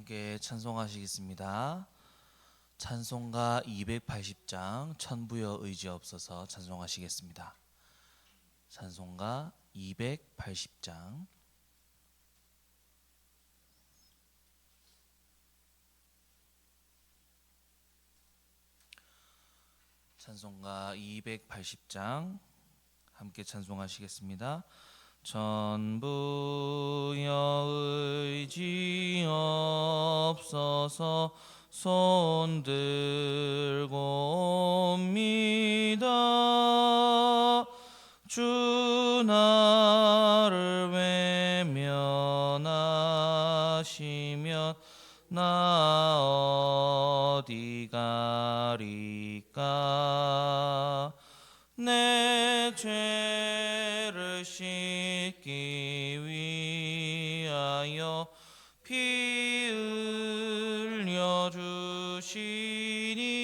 함께 찬송하시겠습니다. 찬송가 280장 천부여 의지 없어서 찬송하시겠습니다. 찬송가 280장 찬송가 280장 함께 찬송하시겠습니다. 전부여 의지 없어서 손 들고 옵니다. 주 나를 외면하시면 나 어디 가리까 내 죄를 씻기 위하여 피 흘려 주시니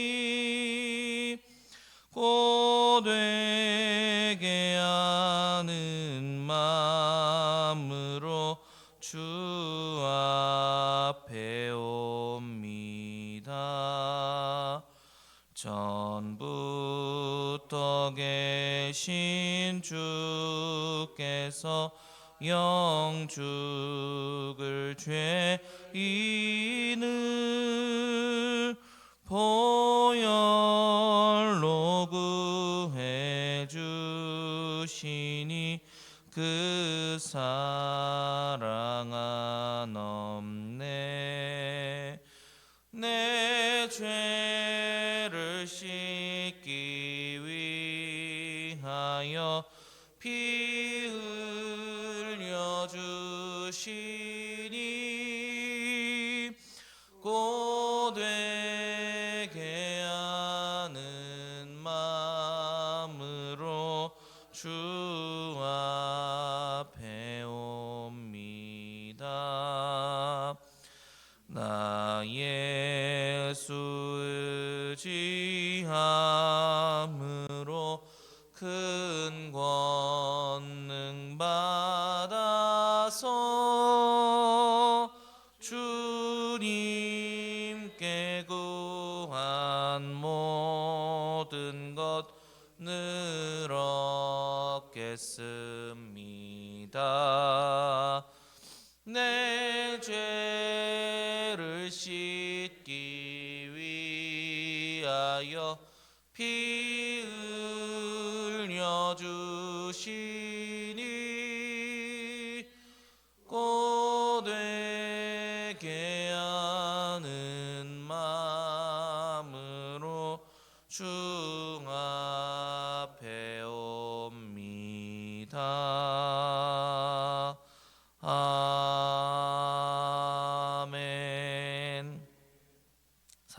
전부터 계신 주께서 영죽을 죄인을 보혈로 구해 주시니 그 사랑 한 얻겠습니다. 내 죄를 씻기 위하여 피 흘려 주시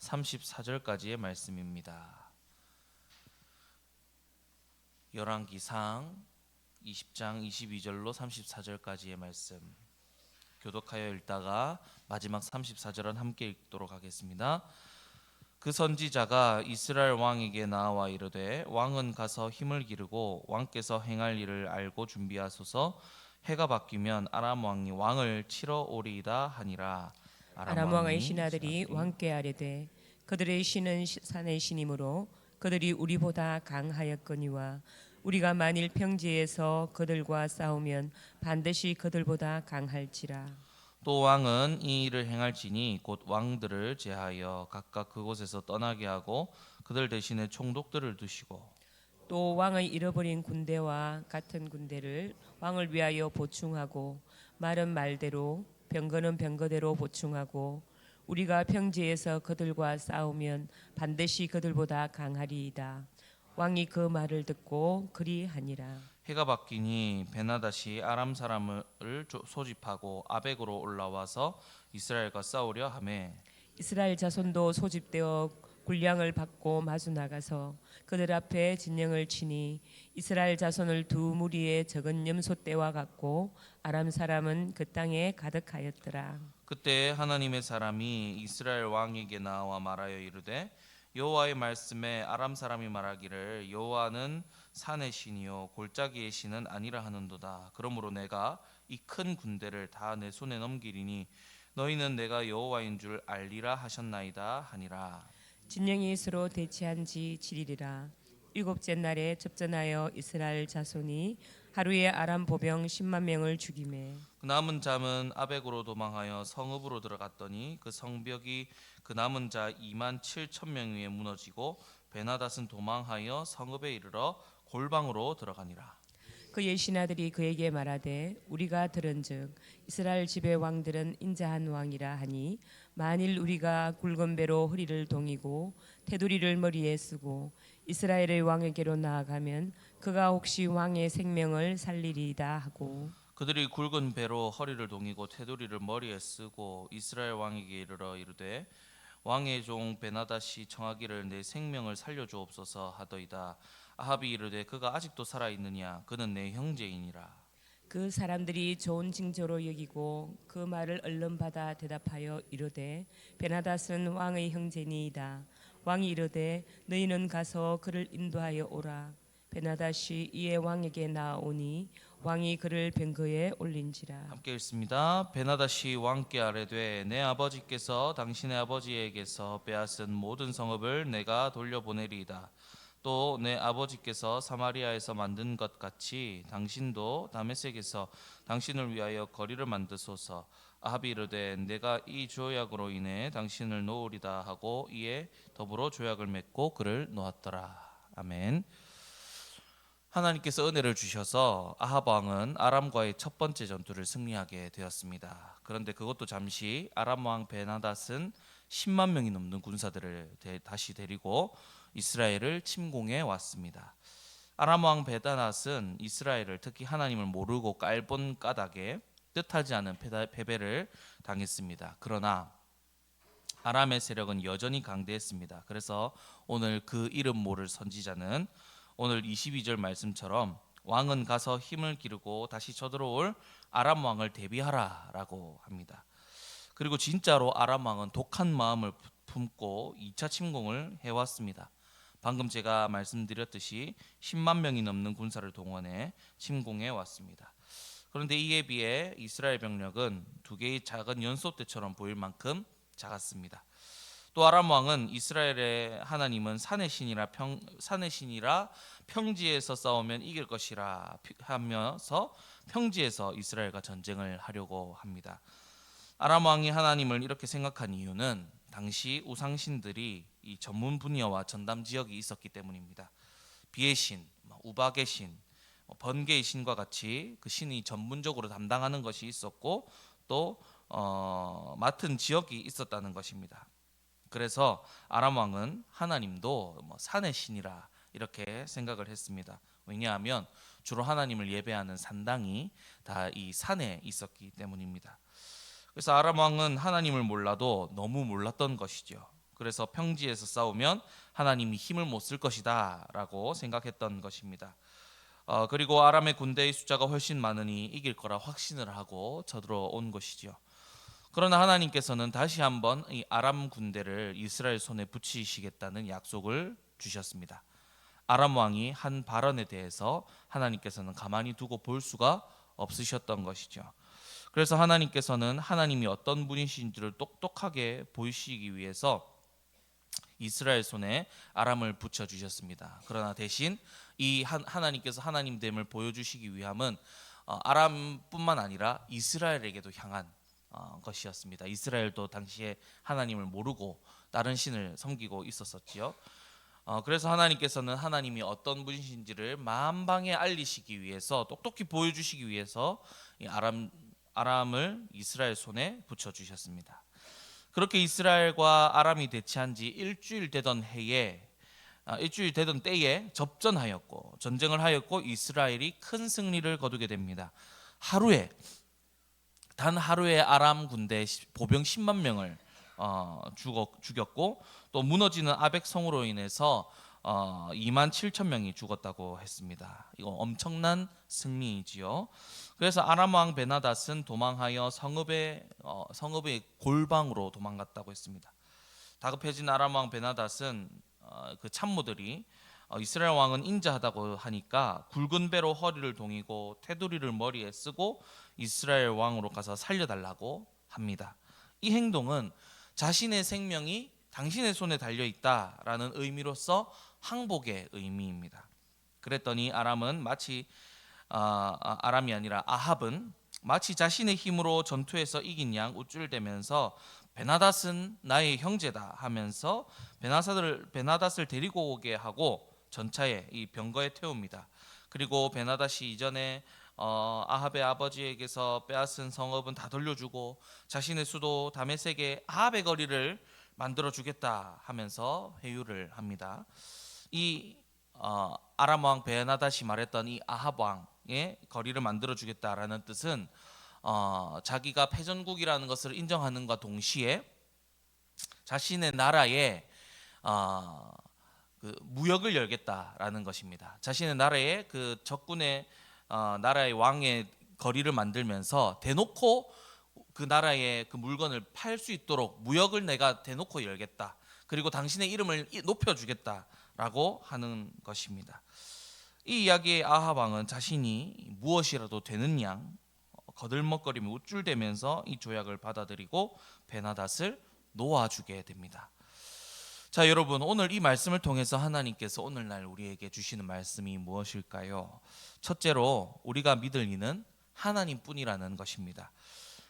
34절까지의 말씀입니다. 열왕기상 20장 22절로 34절까지의 말씀 교독하여 읽다가 마지막 34절은 함께 읽도록 하겠습니다. 그 선지자가 이스라엘 왕에게 나와 이르되 왕은 가서 힘을 기르고 왕께서 행할 일을 알고 준비하소서 해가 바뀌면 아람 왕이 왕을 치러 오리이다 하니라 아람 왕의 신하들이 왕께 아뢰되 그들의 신은 시- 산의 신이므로 그들이 우리보다 강하였거니와 우리가 만일 평지에서 그들과 싸우면 반드시 그들보다 강할지라. 또 왕은 이 일을 행할지니 곧 왕들을 제하여 각각 그곳에서 떠나게 하고 그들 대신에 총독들을 두시고 또 왕의 잃어버린 군대와 같은 군대를 왕을 위하여 보충하고 말은 말대로 병거는 병거대로 보충하고 우리가 평지에서 그들과 싸우면 반드시 그들보다 강하리이다. 왕이 그 말을 듣고 그리하니라. 해가 바뀌니 베나다시 아람 사람을 조- 소집하고 아벡으로 올라와서 이스라엘과 싸우려 하매 이스라엘 자손도 소집되어 군량을 받고 마주 나가서 그들 앞에 진영을 치니 이스라엘 자손을 두 무리의 적은 염소 떼와 같고 아람 사람은 그 땅에 가득하였더라. 그때 하나님의 사람이 이스라엘 왕에게 나와 말하여 이르되 여호와의 말씀에 아람 사람이 말하기를 여호와는 산의 신이요 골짜기의 신은 아니라 하는도다. 그러므로 내가 이 큰 군대를 다 내 손에 넘기리니 너희는 내가 여호와인 줄 알리라 하셨나이다 하니라. 진영이 서로 대치한 지 7일이라. 일곱째 날에 접전하여 이스라엘 자손이 하루에 아람 보병 10만 명을 죽이매 그 남은 자는 아벡으로 도망하여 성읍으로 들어갔더니 그 성벽이 그 남은 자 2만 7천 명 위에 무너지고 베나닷은 도망하여 성읍에 이르러 골방으로 들어가니라. 그의 신하들이 그에게 말하되 우리가 들은즉 이스라엘 집의 왕들은 인자한 왕이라 하니 만일 우리가 굵은 배로 허리를 동이고 테두리를 머리에 쓰고 이스라엘의 왕에게로 나아가면 그가 혹시 왕의 생명을 살리리이다 하고 그들이 굵은 배로 허리를 동이고 테두리를 머리에 쓰고 이스라엘 왕에게 이르러 이르되 왕의 종 베나닷이 청하기를 내 생명을 살려 주옵소서 하더이다. 아합이 이르되 그가 아직도 살아 있느냐 그는 내 형제이니라. 그 사람들이 좋은 징조로 여기고 그 말을 얼른 받아 대답하여 이르되 베나닷은 왕의 형제니이다. 왕이 이르되 너희는 가서 그를 인도하여 오라. 베나닷이 이에 왕에게 나오니 왕이 그를 병거에 올린지라. 함께 읽습니다. 베나다시 왕께 아뢰되 내 아버지께서 당신의 아버지에게서 빼앗은 모든 성읍을 내가 돌려보내리이다. 또 내 아버지께서 사마리아에서 만든 것 같이 당신도 다메섹에서 당신을 위하여 거리를 만드소서. 아합이 이르되 내가 이 조약으로 인해 당신을 놓으리다 하고 이에 더불어 조약을 맺고 그를 놓았더라. 아멘. 하나님께서 은혜를 주셔서 아합 왕은 아람과의 첫 번째 전투를 승리하게 되었습니다. 그런데 그것도 잠시 아람 왕 베나닷은 10만 명이 넘는 군사들을 대- 다시 데리고 이스라엘을 침공해 왔습니다. 아람 왕 베나닷은 이스라엘을 특히 하나님을 모르고 깔본 까닭에 뜻하지 않은 패배를 당했습니다. 그러나 아람의 세력은 여전히 강대했습니다. 그래서 오늘 그 이름 모를 선지자는 오늘 22절 말씀처럼 왕은 가서 힘을 기르고 다시 쳐들어올 아람 왕을 대비하라라고 합니다. 그리고 진짜로 아람 왕은 독한 마음을 품고 2차 침공을 해왔습니다. 방금 제가 말씀드렸듯이 10만 명이 넘는 군사를 동원해 침공해 왔습니다. 그런데 이에 비해 이스라엘 병력은 두 개의 작은 연소대처럼 보일 만큼 작았습니다. 또 아람 왕은 이스라엘의 하나님은 산의 신이라 평 산의 신이라 평지에서 싸우면 이길 것이라 피- 하면서 평지에서 이스라엘과 전쟁을 하려고 합니다. 아람 왕이 하나님을 이렇게 생각한 이유는 당시 우상 신들이 이 전문 분야와 전담 지역이 있었기 때문입니다. 비의 신, 뭐 우박의 신, 뭐 번개의 신과 같이 그 신이 전문적으로 담당하는 것이 있었고 또 어, 맡은 지역이 있었다는 것입니다. 그래서 아람 왕은 하나님도 뭐 산의 신이라 이렇게 생각을 했습니다. 왜냐하면 주로 하나님을 예배하는 산당이 다 이 산에 있었기 때문입니다. 그래서 아람 왕은 하나님을 몰라도 너무 몰랐던 것이죠. 그래서 평지에서 싸우면 하나님이 힘을 못 쓸 것이다라고 생각했던 것입니다. 어, 그리고 아람의 군대의 숫자가 훨씬 많으니 이길 거라 확신을 하고 쳐들어온 것이죠. 그러나 하나님께서는 다시 한번 이 아람 군대를 이스라엘 손에 붙이시겠다는 약속을 주셨습니다. 아람 왕이 한 발언에 대해서 하나님께서는 가만히 두고 볼 수가 없으셨던 것이죠. 그래서 하나님께서는 하나님이 어떤 분이신지를 똑똑하게 보이시기 위해서 이스라엘 손에 아람을 붙여 주셨습니다. 그러나 대신 이 한- 하나님께서 하나님 됨을 보여주시기 위함은 어, 아람뿐만 아니라 이스라엘에게도 향한 어, 것이었습니다. 이스라엘도 당시에 하나님을 모르고 다른 신을 섬기고 있었었지요. 어, 그래서 하나님께서는 하나님이 어떤 분이신지를 만방에 알리시기 위해서 똑똑히 보여주시기 위해서 이 아람 아람을 이스라엘 손에 붙여 주셨습니다. 그렇게 이스라엘과 아람이 대치한 지 일주일 되던 해에 아, 일주일 되던 때에 접전하였고 전쟁을 하였고 이스라엘이 큰 승리를 거두게 됩니다. 하루에 단 하루에 아람 군대 시- 보병 10만 명을 어, 죽었, 죽였고 또 무너지는 아벡 성으로 인해서 어, 2만 7천 명이 죽었다고 했습니다. 이거 엄청난 승리이지요. 그래서 아람 왕 베나닷은 도망하여 성읍의 어, 성읍의 골방으로 도망갔다고 했습니다. 다급해진 아람 왕 베나닷은 어, 그 참모들이 어, 이스라엘 왕은 인자하다고 하니까 굵은 배로 허리를 동이고 테두리를 머리에 쓰고 이스라엘 왕으로 가서 살려달라고 합니다. 이 행동은 자신의 생명이 당신의 손에 달려 있다라는 의미로서 항복의 의미입니다. 그랬더니 아람은 마치 아, 아, 아람이 아니라 아합은 마치 자신의 힘으로 전투에서 이긴 양 우쭐대면서 베나닷은 나의 형제다 하면서 베나닷을 베나닷을 데리고 오게 하고 전차에 이 병거에 태웁니다. 그리고 베나닷이 이전에 어, 아합의 아버지에게서 빼앗은 성읍은 다 돌려주고 자신의 수도 다메섹에 아합의 거리를 만들어 주겠다 하면서 회유를 합니다. 이 어, 아람 왕 베나닷이 말했던 이 아합 왕의 거리를 만들어 주겠다라는 뜻은 어, 자기가 패전국이라는 것을 인정하는과 동시에 자신의 나라에 어, 그 무역을 열겠다라는 것입니다. 자신의 나라에 그 적군의 어, 나라의 왕의 거리를 만들면서 대놓고 그 나라의 그 물건을 팔 수 있도록 무역을 내가 대놓고 열겠다. 그리고 당신의 이름을 이- 높여주겠다 라고 하는 것입니다. 이 이야기의 아하 왕은 자신이 무엇이라도 되는 양 어, 거들먹거리며 우쭐대면서 이 조약을 받아들이고 베나닷을 놓아주게 됩니다. 자, 여러분 오늘 이 말씀을 통해서 하나님께서 오늘날 우리에게 주시는 말씀이 무엇일까요? 첫째로 우리가 믿을 이는 하나님 뿐이라는 것입니다.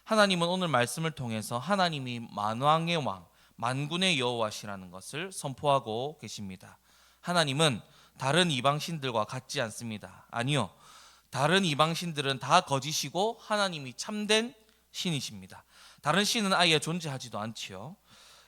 하나님은 오늘 말씀을 통해서 하나님이 만왕의 왕, 만군의 여호와시라는 것을 선포하고 계십니다. 하나님은 다른 이방 신들과 같지 않습니다. 아니요. 다른 이방 신들은 다 거짓이고 하나님이 참된 신이십니다. 다른 신은 아예 존재하지도 않지요.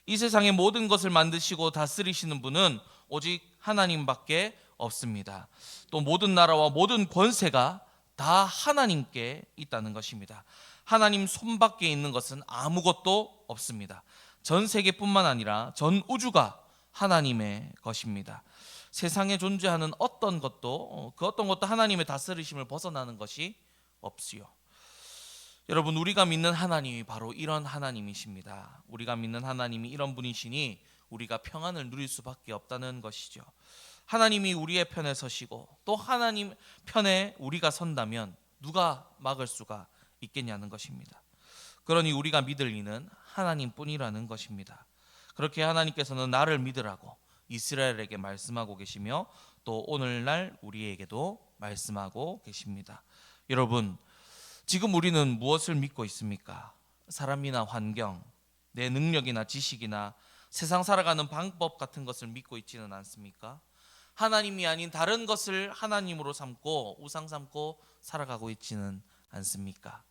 이 세상의 모든 것을 만드시고 다스리시는 분은 오직 하나님밖에 없습니다. 또 모든 나라와 모든 권세가 다 하나님께 있다는 것입니다. 하나님 손밖에 있는 것은 아무것도 없습니다. 전 세계뿐만 아니라 전 우주가 하나님의 것입니다. 세상에 존재하는 어떤 것도 어, 그 어떤 것도 하나님의 다스리심을 벗어나는 것이 없지요. 여러분 우리가 믿는 하나님이 바로 이런 하나님이십니다. 우리가 믿는 하나님이 이런 분이시니 우리가 평안을 누릴 수밖에 없다는 것이죠. 하나님이 우리의 편에 서시고 또 하나님 편에 우리가 선다면 누가 막을 수가 있겠냐는 것입니다. 그러니 우리가 믿을 이는 하나님뿐이라는 것입니다. 그렇게 하나님께서는 나를 믿으라고 이스라엘에게 말씀하고 계시며 또 오늘날 우리에게도 말씀하고 계십니다. 여러분 지금 우리는 무엇을 믿고 있습니까? 사람이나 환경, 내 능력이나 지식이나 세상 살아가는 방법 같은 것을 믿고 있지는 않습니까? 하나님이 아닌 다른 것을 하나님으로 삼고 우상 삼고 살아가고 있지는 않습니까?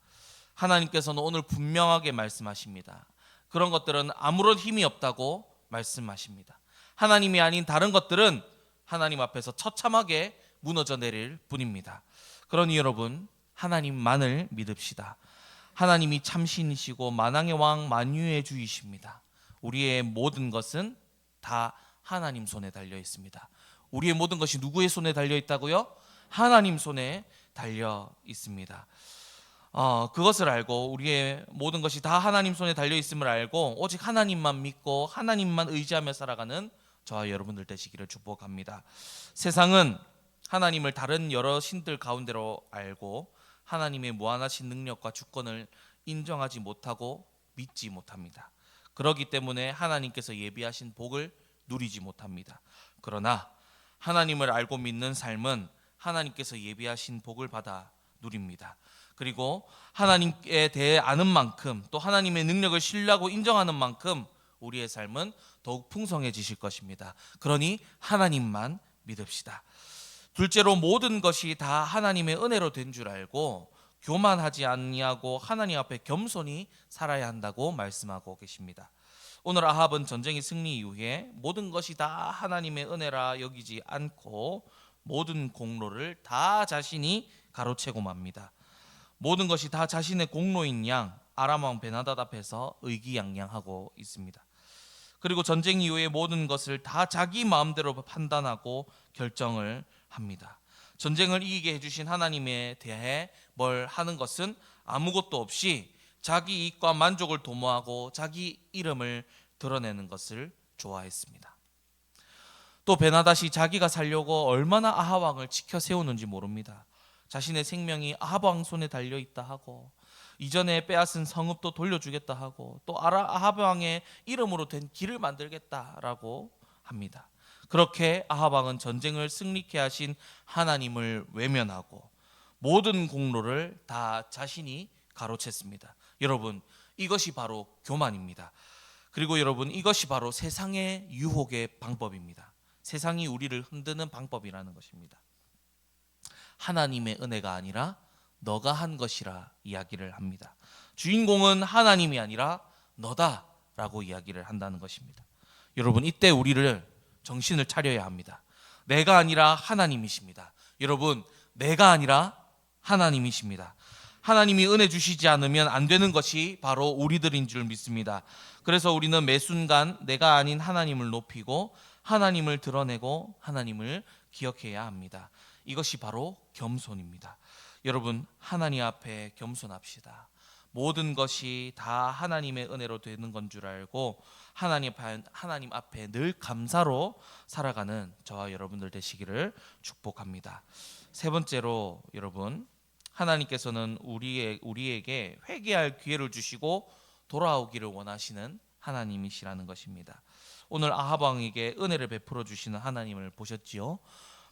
하나님께서는 오늘 분명하게 말씀하십니다. 그런 것들은 아무런 힘이 없다고 말씀하십니다. 하나님이 아닌 다른 것들은 하나님 앞에서 처참하게 무너져 내릴 뿐입니다. 그러니 여러분 하나님만을 믿읍시다. 하나님이 참신이시고 만왕의 왕 만유의 주이십니다. 우리의 모든 것은 다 하나님 손에 달려 있습니다. 우리의 모든 것이 누구의 손에 달려 있다고요? 하나님 손에 달려 있습니다. 어, 그것을 알고 우리의 모든 것이 다 하나님 손에 달려 있음을 알고 오직 하나님만 믿고 하나님만 의지하며 살아가는 저와 여러분들 되시기를 축복합니다. 세상은 하나님을 다른 여러 신들 가운데로 알고 하나님의 무한하신 능력과 주권을 인정하지 못하고 믿지 못합니다. 그러기 때문에 하나님께서 예비하신 복을 누리지 못합니다. 그러나 하나님을 알고 믿는 삶은 하나님께서 예비하신 복을 받아 누립니다. 그리고 하나님에 대해 아는 만큼 또 하나님의 능력을 신뢰하고 인정하는 만큼 우리의 삶은 더욱 풍성해지실 것입니다. 그러니 하나님만 믿읍시다. 둘째로 모든 것이 다 하나님의 은혜로 된 줄 알고 교만하지 아니하고 하나님 앞에 겸손히 살아야 한다고 말씀하고 계십니다. 오늘 아합은 전쟁의 승리 이후에 모든 것이 다 하나님의 은혜라 여기지 않고 모든 공로를 다 자신이 가로채고 맙니다. 모든 것이 다 자신의 공로인 양 아람 왕 베나닷 앞에서 의기양양하고 있습니다. 그리고 전쟁 이후에 모든 것을 다 자기 마음대로 판단하고 결정을 합니다. 전쟁을 이기게 해주신 하나님에 대해 뭘 하는 것은 아무것도 없이 자기 이익과 만족을 도모하고 자기 이름을 드러내는 것을 좋아했습니다. 또 베나닷이 자기가 살려고 얼마나 아합 왕을 지켜 세우는지 모릅니다. 자신의 생명이 아합 왕 손에 달려 있다 하고 이전에 빼앗은 성읍도 돌려주겠다 하고 또 아합 왕의 이름으로 된 길을 만들겠다라고 합니다. 그렇게 아합 왕은 전쟁을 승리케 하신 하나님을 외면하고 모든 공로를 다 자신이 가로챘습니다. 여러분, 이것이 바로 교만입니다. 그리고 여러분, 이것이 바로 세상의 유혹의 방법입니다. 세상이 우리를 흔드는 방법이라는 것입니다. 하나님의 은혜가 아니라 너가 한 것이라 이야기를 합니다. 주인공은 하나님이 아니라 너다라고 이야기를 한다는 것입니다. 여러분, 이때 우리를 정신을 차려야 합니다. 내가 아니라 하나님이십니다. 여러분, 내가 아니라 하나님이십니다. 하나님이 은혜 주시지 않으면 안 되는 것이 바로 우리들인 줄 믿습니다. 그래서 우리는 매 순간 내가 아닌 하나님을 높이고 하나님을 드러내고 하나님을 기억해야 합니다. 이것이 바로 겸손입니다. 여러분, 하나님 앞에 겸손합시다. 모든 것이 다 하나님의 은혜로 되는 건 줄 알고 하나님 하나님 앞에 늘 감사로 살아가는 저와 여러분들 되시기를 축복합니다. 세 번째로 여러분 하나님께서는 우리의 우리에게 회개할 기회를 주시고 돌아오기를 원하시는 하나님이시라는 것입니다. 오늘 아합 왕에게 은혜를 베풀어 주시는 하나님을 보셨지요?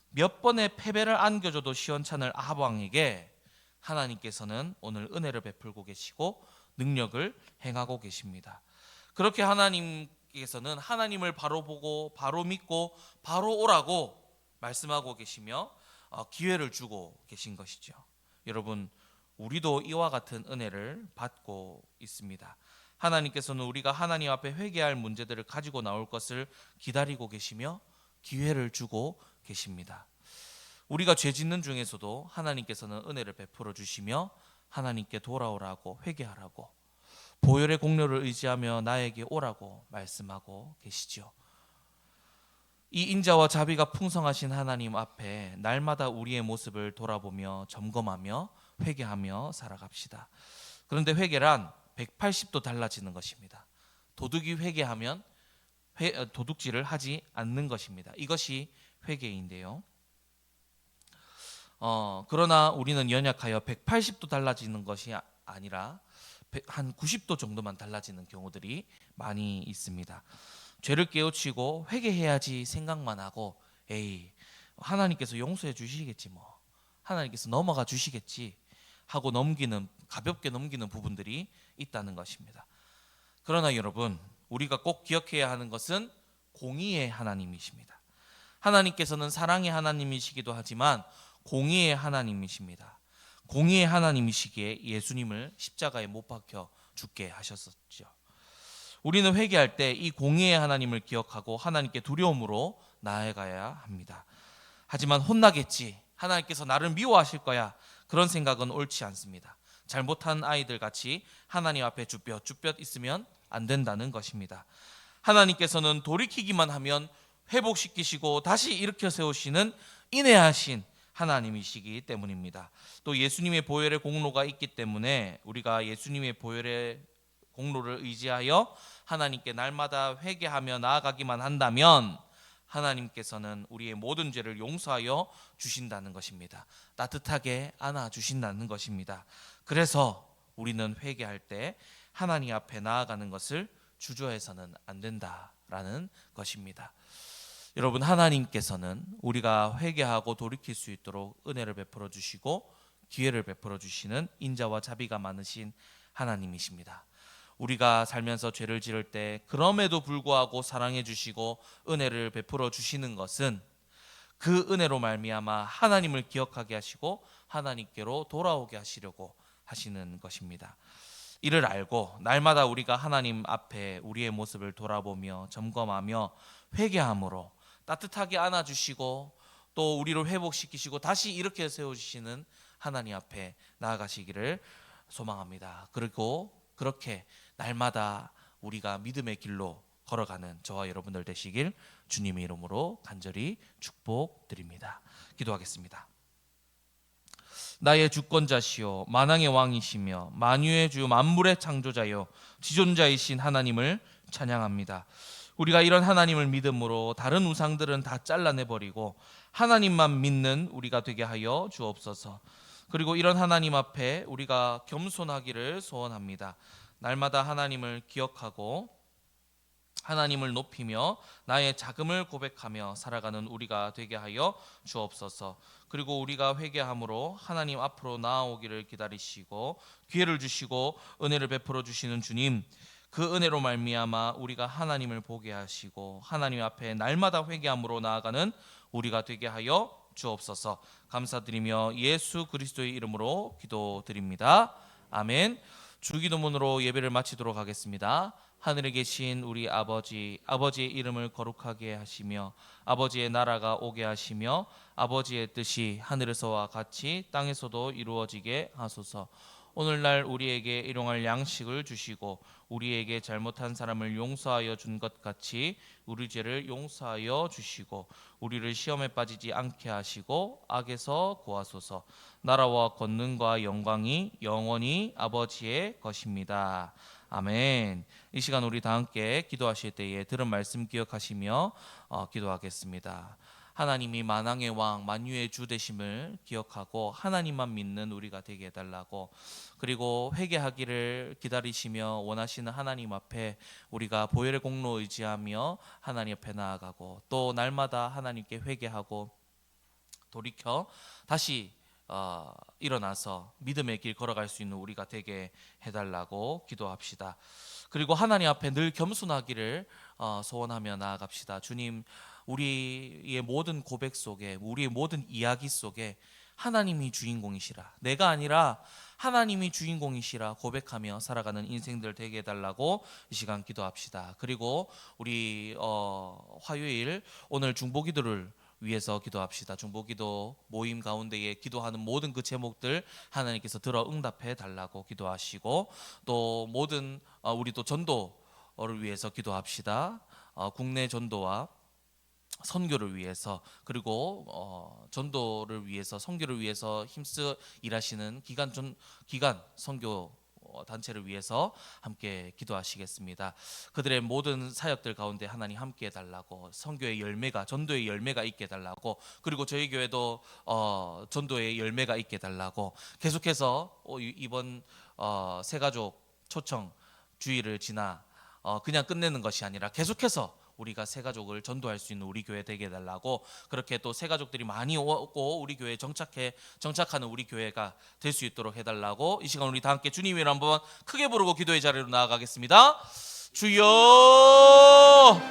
몇 번의 패배를 안겨줘도 시원찮을 아합 왕에게 하나님께서는 오늘 은혜를 베풀고 계시고 능력을 행하고 계십니다. 그렇게 하나님께서는 하나님을 바로 보고 바로 믿고 바로 오라고 말씀하고 계시며 어, 기회를 주고 계신 것이죠. 여러분, 우리도 이와 같은 은혜를 받고 있습니다. 하나님께서는 우리가 하나님 앞에 회개할 문제들을 가지고 나올 것을 기다리고 계시며 기회를 주고 계십니다. 우리가 죄 짓는 중에서도 하나님께서는 은혜를 베풀어 주시며 하나님께 돌아오라고 회개하라고 보혈의 공로를 의지하며 나에게 오라고 말씀하고 계시죠. 이 인자와 자비가 풍성하신 하나님 앞에 날마다 우리의 모습을 돌아보며 점검하며 회개하며 살아갑시다. 그런데 회개란 180도 달라지는 것입니다. 도둑이 회개하면 회, 어, 도둑질을 하지 않는 것입니다. 이것이 회개인데요. 어, 그러나 우리는 연약하여 180도 달라지는 것이 아- 아니라 백- 한 90도 정도만 달라지는 경우들이 많이 있습니다. 죄를 깨우치고 회개해야지 생각만 하고 에이 하나님께서 용서해 주시겠지 뭐 하나님께서 넘어가 주시겠지 하고 넘기는 가볍게 넘기는 부분들이 있다는 것입니다. 그러나 여러분 우리가 꼭 기억해야 하는 것은 공의의 하나님이십니다. 하나님께서는 사랑의 하나님이시기도 하지만 공의의 하나님이십니다. 공의의 하나님이시기에 예수님을 십자가에 못 박혀 죽게 하셨었죠. 우리는 회개할 때 이 공의의 하나님을 기억하고 하나님께 두려움으로 나아가야 합니다. 하지만 혼나겠지. 하나님께서 나를 미워하실 거야. 그런 생각은 옳지 않습니다. 잘못한 아이들 같이 하나님 앞에 주뼛 있으면 안 된다는 것입니다. 하나님께서는 돌이키기만 하면 회복시키시고 다시 일으켜 세우시는 인내하신 하나님이시기 때문입니다. 또 예수님의 보혈의 공로가 있기 때문에 우리가 예수님의 보혈의 공로를 의지하여 하나님께 날마다 회개하며 나아가기만 한다면 하나님께서는 우리의 모든 죄를 용서하여 주신다는 것입니다. 따뜻하게 안아 주신다는 것입니다. 그래서 우리는 회개할 때 하나님 앞에 나아가는 것을 주저해서는 안 된다라는 것입니다. 여러분 하나님께서는 우리가 회개하고 돌이킬 수 있도록 은혜를 베풀어 주시고 기회를 베풀어 주시는 인자와 자비가 많으신 하나님이십니다. 우리가 살면서 죄를 지을 때 그럼에도 불구하고 사랑해 주시고 은혜를 베풀어 주시는 것은 그 은혜로 말미암아 하나님을 기억하게 하시고 하나님께로 돌아오게 하시려고 하시는 것입니다. 이를 알고 날마다 우리가 하나님 앞에 우리의 모습을 돌아보며 점검하며 회개함으로 따뜻하게 안아주시고 또 우리를 회복시키시고 다시 이렇게 세워주시는 하나님 앞에 나아가시기를 소망합니다. 그리고 그렇게 날마다 우리가 믿음의 길로 걸어가는 저와 여러분들 되시길 주님의 이름으로 간절히 축복드립니다. 기도하겠습니다. 나의 주권자시요 만왕의 왕이시며 만유의 주 만물의 창조자요 지존자이신 하나님을 찬양합니다. 우리가 이런 하나님을 믿음으로 다른 우상들은 다 잘라내 버리고 하나님만 믿는 우리가 되게 하여 주옵소서. 그리고 이런 하나님 앞에 우리가 겸손하기를 소원합니다. 날마다 하나님을 기억하고 하나님을 높이며 나의 자금을 고백하며 살아가는 우리가 되게 하여 주옵소서. 그리고 우리가 회개함으로 하나님 앞으로 나아오기를 기다리시고 기회를 주시고 은혜를 베풀어 주시는 주님 그 은혜로 말미암아 우리가 하나님을 보게 하시고 하나님 앞에 날마다 회개함으로 나아가는 우리가 되게 하여 주옵소서. 감사드리며 예수 그리스도의 이름으로 기도드립니다. 아멘. 주기도문으로 예배를 마치도록 하겠습니다. 하늘에 계신 우리 아버지, 아버지의 이름을 거룩하게 하시며 아버지의 나라가 오게 하시며 아버지의 뜻이 하늘에서와 같이 땅에서도 이루어지게 하소서. 오늘날 우리에게 일용할 양식을 주시고 우리에게 잘못한 사람을 용서하여 준 것 같이 우리 죄를 용서하여 주시고 우리를 시험에 빠지지 않게 하시고 악에서 구하소서. 나라와 권능과 영광이 영원히 아버지의 것입니다. 아멘. 이 시간 우리 다 함께 기도하실 때에 들은 말씀 기억하시며 어, 기도하겠습니다. 하나님이 만왕의 왕 만유의 주 되심을 기억하고 하나님만 믿는 우리가 되게 해달라고 그리고 회개하기를 기다리시며 원하시는 하나님 앞에 우리가 보혈의 공로 의지하며 하나님 앞에 나아가고 또 날마다 하나님께 회개하고 돌이켜 다시 어, 일어나서 믿음의 길 걸어갈 수 있는 우리가 되게 해달라고 기도합시다. 그리고 하나님 앞에 늘 겸손하기를 어, 소원하며 나아갑시다. 주님, 우리의 모든 고백 속에, 우리의 모든 이야기 속에 하나님이 주인공이시라. 내가 아니라 하나님이 주인공이시라 고백하며 살아가는 인생들 되게 해달라고 이 시간 기도합시다. 그리고 우리 어, 화요일 오늘 중보기도를 위해서 기도합시다. 중보기도 모임 가운데에 기도하는 모든 그 제목들 하나님께서 들어 응답해 달라고 기도하시고 또 모든 어, 우리 또 전도를 위해서 기도합시다. 어, 국내 전도와 선교를 위해서 그리고 어, 전도를 위해서 선교를 위해서 힘쓰 일하시는 기간 전 기간 선교 어, 단체를 위해서 함께 기도하시겠습니다. 그들의 모든 사역들 가운데 하나님 함께 해달라고 선교의 열매가 전도의 열매가 있게 해달라고 그리고 저희 교회도 어, 전도의 열매가 있게 해달라고 계속해서 어, 이- 이번 어, 새가족 초청 주의를 지나 어, 그냥 끝내는 것이 아니라 계속해서 우리가 새 가족을 전도할 수 있는 우리 교회 되게 해달라고 그렇게 또 새 가족들이 많이 오고 우리 교회에 정착해 정착하는 우리 교회가 될 수 있도록 해달라고 이 시간 우리 다 함께 주님을 한번 크게 부르고 기도의 자리로 나아가겠습니다. 주여